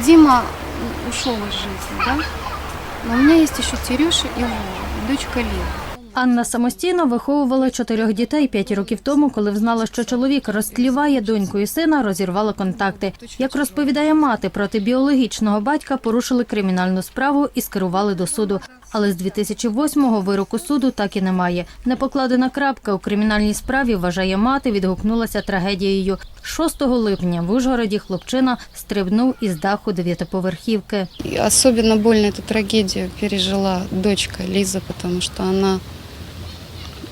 Дима ушел из жизни, да? Но у меня есть еще Тереша и Вова, дочка Лена. Анна самостійно виховувала чотирьох дітей п'ять років тому, коли взнала, що чоловік розтліває доньку і сина, розірвала контакти. Як розповідає мати, проти біологічного батька порушили кримінальну справу і скерували до суду. Але з 2008-го вироку суду так і немає. Непокладена крапка у кримінальній справі, вважає мати, відгукнулася трагедією. 6 липня в Ужгороді хлопчина стрибнув із даху дев'ятиповерхівки. И особенно больно эту трагедию пережила дочка Лиза, потому что она,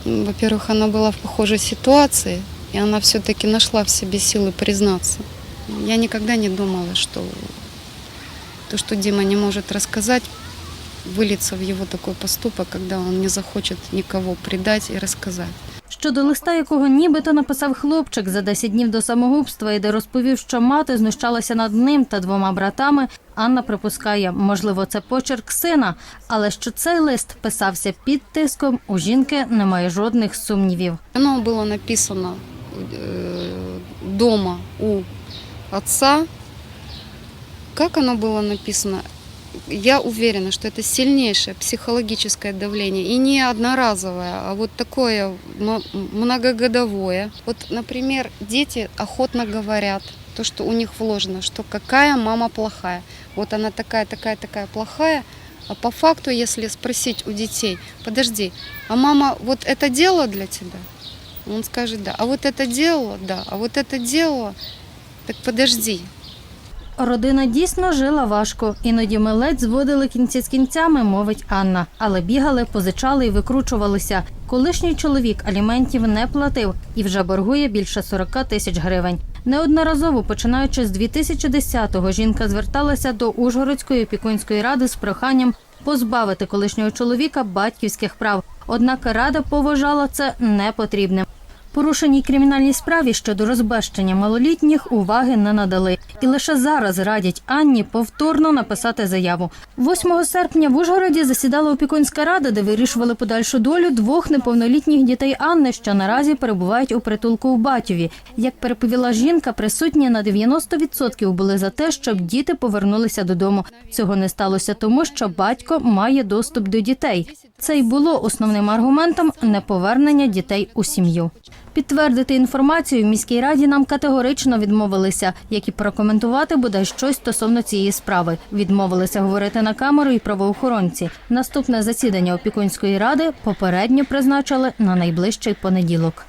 м, во-первых, она была в похожей ситуации, и она все-таки нашла в себе силы признаться. Я никогда не думала, что то, что Дима не может рассказать, выльется в его такой поступок, когда он не захочет никого предать и рассказать. Щодо листа, якого нібито написав хлопчик за 10 днів до самогубства, і де розповів, що мати знущалася над ним та двома братами, Анна припускає, можливо, це почерк сина, але що цей лист писався під тиском, у жінки немає жодних сумнівів. Оно было написано э, дома у отца. Как оно было написано? Я уверена, что это сильнейшее психологическое давление. И не одноразовое, а вот такое м- многогодовое. Вот, например, дети охотно говорят то, что у них вложено, что какая мама плохая. Вот она такая, такая, такая плохая. А по факту, если спросить у детей, подожди, а мама вот это делала для тебя? Он скажет, да. А вот это делала, да. А вот это делала, так подожди. Родина дійсно жила важко. Іноді ми ледь зводили кінці з кінцями, мовить Анна. Але бігали, позичали і викручувалися. Колишній чоловік аліментів не платив і вже боргує більше 40 тисяч гривень. Неодноразово, починаючи з 2010-го, жінка зверталася до Ужгородської опікунської ради з проханням позбавити колишнього чоловіка батьківських прав. Однак рада поважала це непотрібним. Порушеній кримінальній справі щодо розбещення малолітніх уваги не надали. І лише зараз радять Анні повторно написати заяву. 8 серпня в Ужгороді засідала опікунська рада, де вирішували подальшу долю двох неповнолітніх дітей Анни, що наразі перебувають у притулку у Батєві. Як переповіла жінка, присутні на 90% були за те, щоб діти повернулися додому. Цього не сталося тому, що батько має доступ до дітей. Це й було основним аргументом неповернення дітей у сім'ю. Підтвердити інформацію в міській раді нам категорично відмовилися, як і прокоментувати буде щось стосовно цієї справи. Відмовилися говорити на камеру і правоохоронці. Наступне засідання опікунської ради попередньо призначили на найближчий понеділок.